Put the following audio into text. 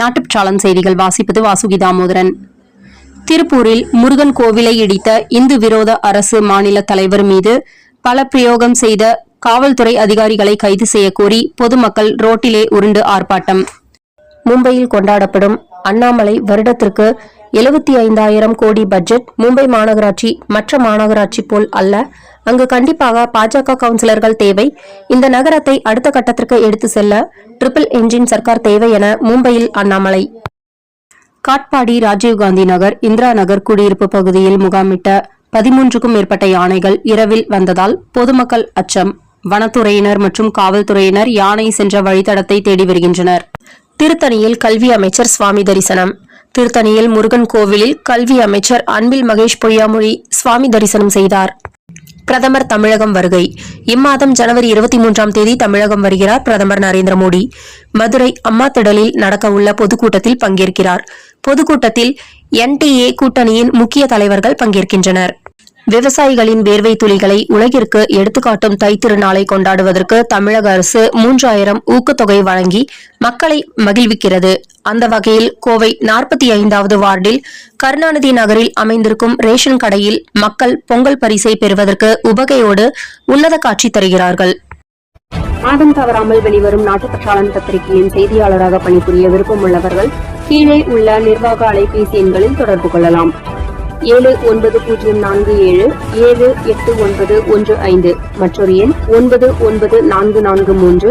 நாட்டுச்சாளன் செய்திகள் வாசிப்பது வாசுகி தாமோதரன். திருப்பூரில் முருகன் கோவிலை இடித்த இந்து விரோத அரசு மாநில தலைவர் மீது பல பிரயோகம் செய்த காவல்துறை அதிகாரிகளை கைது செய்ய கோரி பொதுமக்கள் ரோட்டிலே உருண்டு ஆர்ப்பாட்டம். மும்பையில் கொண்டாடப்படும் அண்ணாமலை வருடத்திற்கு எழுபத்தி ஐந்தாயிரம் கோடி பட்ஜெட் மும்பை மாநகராட்சி மற்ற மாநகராட்சி போல் அல்ல அங்கு கண்டிப்பாக பாஜக கவுன்சிலர்கள் தேவை. இந்த நகரத்தை அடுத்த கட்டத்திற்கு எடுத்து செல்ல ட்ரிபிள் என்ஜின் சர்க்கார் தேவை என மும்பையில் அண்ணாமலை. காட்பாடி ராஜீவ்காந்தி நகர் இந்திரா நகர் குடியிருப்பு பகுதியில் முகாமிட்ட பதிமூன்றுக்கும் மேற்பட்ட யானைகள் இரவில் வந்ததால் பொதுமக்கள் அச்சம். வனத்துறையினர் மற்றும் காவல்துறையினர் யானை சென்ற வழித்தடத்தை தேடி வருகின்றனர். திருத்தணியில் கல்வி அமைச்சர் சுவாமி தரிசனம். திருத்தணியில் முருகன் கோவிலில் கல்வி அமைச்சர் அன்பில் மகேஷ் பொய்யாமொழி சுவாமி தரிசனம் செய்தார். பிரதமர் தமிழகம் வருகை. இம்மாதம் ஜனவரி இருபத்தி மூன்றாம் தேதி தமிழகம் வருகிறார் பிரதமர் நரேந்திர மோடி. மதுரை அம்மா திடலில் நடக்கவுள்ள பொதுக்கூட்டத்தில் பங்கேற்கிறார். பொதுக்கூட்டத்தில் என்டிஏ கூட்டணியின் முக்கிய தலைவர்கள் பங்கேற்கின்றனர். விவசாயிகளின் வேர்வை துளிகளை உலகிற்கு எடுத்துக்காட்டும் தைத்திருநாளை கொண்டாடுவதற்கு தமிழக அரசு மூன்றாயிரம் ஊக்கத்தொகை வழங்கி மக்களை மகிழ்விக்கிறது. அந்த வகையில் கோவை நாற்பத்தி ஐந்தாவது வார்டில் கருணாநிதி நகரில் அமைந்திருக்கும் ரேஷன் கடையில் மக்கள் பொங்கல் பரிசை பெறுவதற்கு உபகையோடு உன்னத காட்சி தருகிறார்கள். மாதம் தவறாமல் வெளிவரும் நாட்டுப்பற்றாளன் பத்திரிகையின் செய்தியாளராக பணிபுரிய விருப்பம் உள்ளவர்கள் கீழே உள்ள நிர்வாக அலைபேசி எண்களில் தொடர்பு கொள்ளலாம். ஏழு ஒன்பது பூஜ்ஜியம் நான்கு ஏழு ஏழு எட்டு ஒன்பது ஒன்று ஐந்து மற்றொரு எண் ஒன்பது ஒன்பது நான்கு நான்கு மூன்று